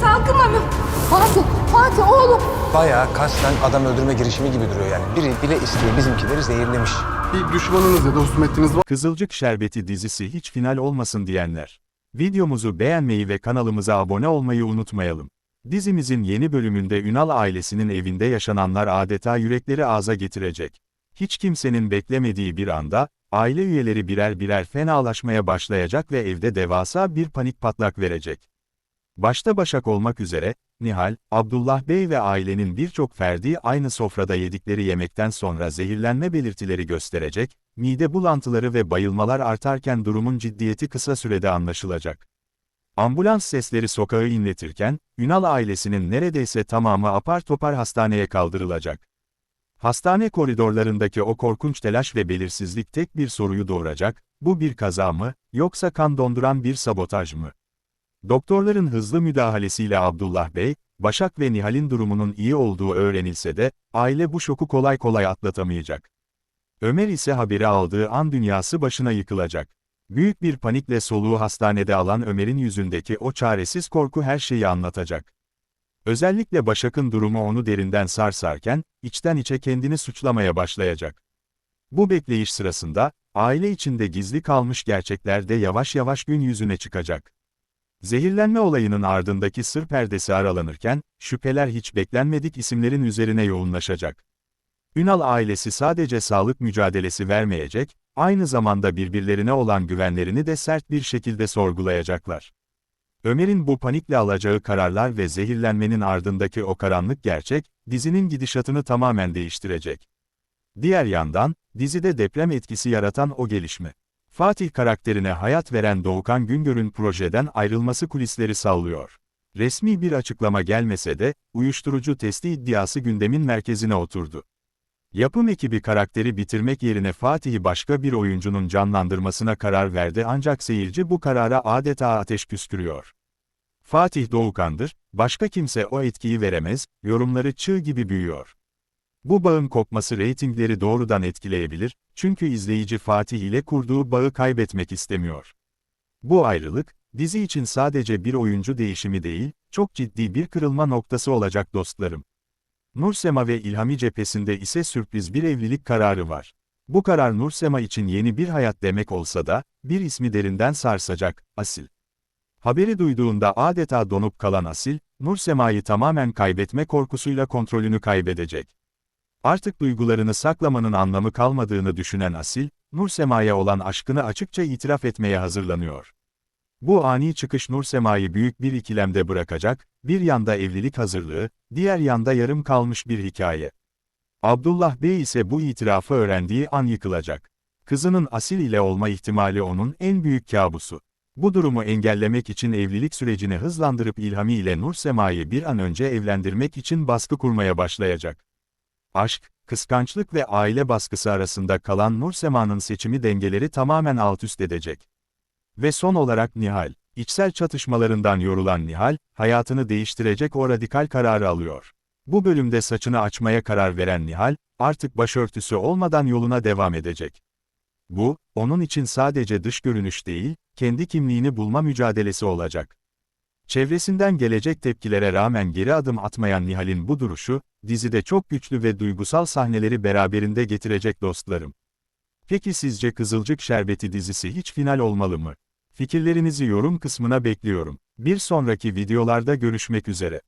kalkınmamıyor. Fatih, Fatih oğlum. Bayağı kasten adam öldürme girişimi gibi duruyor yani. Biri bile isteye bizimkileri zehirlemiş. Bir düşmanınız ya da husumetiniz var Kızılcık Şerbeti dizisi hiç final olmasın diyenler. Videomuzu beğenmeyi ve kanalımıza abone olmayı unutmayalım. Dizimizin yeni bölümünde Ünal ailesinin evinde yaşananlar adeta yürekleri ağza getirecek. Hiç kimsenin beklemediği bir anda, aile üyeleri birer birer fenalaşmaya başlayacak ve evde devasa bir panik patlak verecek. Başta Başak olmak üzere, Nihal, Abdullah Bey ve ailenin birçok ferdi aynı sofrada yedikleri yemekten sonra zehirlenme belirtileri gösterecek, mide bulantıları ve bayılmalar artarken durumun ciddiyeti kısa sürede anlaşılacak. Ambulans sesleri sokağı inletirken, Ünal ailesinin neredeyse tamamı apar topar hastaneye kaldırılacak. Hastane koridorlarındaki o korkunç telaş ve belirsizlik tek bir soruyu doğuracak, bu bir kaza mı, yoksa kan donduran bir sabotaj mı? Doktorların hızlı müdahalesiyle Abdullah Bey, Başak ve Nihal'in durumunun iyi olduğu öğrenilse de, aile bu şoku kolay kolay atlatamayacak. Ömer ise haberi aldığı an dünyası başına yıkılacak. Büyük bir panikle soluğu hastanede alan Ömer'in yüzündeki o çaresiz korku her şeyi anlatacak. Özellikle Başak'ın durumu onu derinden sarsarken, içten içe kendini suçlamaya başlayacak. Bu bekleyiş sırasında, aile içinde gizli kalmış gerçekler de yavaş yavaş gün yüzüne çıkacak. Zehirlenme olayının ardındaki sır perdesi aralanırken, şüpheler hiç beklenmedik isimlerin üzerine yoğunlaşacak. Ünal ailesi sadece sağlık mücadelesi vermeyecek, aynı zamanda birbirlerine olan güvenlerini de sert bir şekilde sorgulayacaklar. Ömer'in bu panikle alacağı kararlar ve zehirlenmenin ardındaki o karanlık gerçek, dizinin gidişatını tamamen değiştirecek. Diğer yandan, dizide deprem etkisi yaratan o gelişme. Fatih karakterine hayat veren Doğukan Güngör'ün projeden ayrılması kulisleri sallıyor. Resmi bir açıklama gelmese de, uyuşturucu testi iddiası gündemin merkezine oturdu. Yapım ekibi karakteri bitirmek yerine Fatih'i başka bir oyuncunun canlandırmasına karar verdi ancak seyirci bu karara adeta ateş püskürüyor. Fatih Doğukan'dır, başka kimse o etkiyi veremez, yorumları çığ gibi büyüyor. Bu bağın kopması reytingleri doğrudan etkileyebilir, çünkü izleyici Fatih ile kurduğu bağı kaybetmek istemiyor. Bu ayrılık, dizi için sadece bir oyuncu değişimi değil, çok ciddi bir kırılma noktası olacak dostlarım. Nursema ve İlhami cephesinde ise sürpriz bir evlilik kararı var. Bu karar Nursema için yeni bir hayat demek olsa da, bir ismi derinden sarsacak, Asil. Haberi duyduğunda adeta donup kalan Asil, Nursema'yı tamamen kaybetme korkusuyla kontrolünü kaybedecek. Artık duygularını saklamanın anlamı kalmadığını düşünen Asil, Nursema'ya olan aşkını açıkça itiraf etmeye hazırlanıyor. Bu ani çıkış Nursema'yı büyük bir ikilemde bırakacak, bir yanda evlilik hazırlığı, diğer yanda yarım kalmış bir hikaye. Abdullah Bey ise bu itirafı öğrendiği an yıkılacak. Kızının Asil ile olma ihtimali onun en büyük kabusu. Bu durumu engellemek için evlilik sürecini hızlandırıp İlhami ile Nursema'yı bir an önce evlendirmek için baskı kurmaya başlayacak. Aşk, kıskançlık ve aile baskısı arasında kalan Nursema'nın seçimi dengeleri tamamen alt üst edecek. Ve son olarak Nihal, içsel çatışmalarından yorulan Nihal, hayatını değiştirecek o radikal kararı alıyor. Bu bölümde saçını açmaya karar veren Nihal, artık başörtüsü olmadan yoluna devam edecek. Bu, onun için sadece dış görünüş değil, kendi kimliğini bulma mücadelesi olacak. Çevresinden gelecek tepkilere rağmen geri adım atmayan Nihal'in bu duruşu, dizide çok güçlü ve duygusal sahneleri beraberinde getirecek dostlarım. Peki sizce Kızılcık Şerbeti dizisi hiç final olmalı mı? Fikirlerinizi yorum kısmına bekliyorum. Bir sonraki videolarda görüşmek üzere.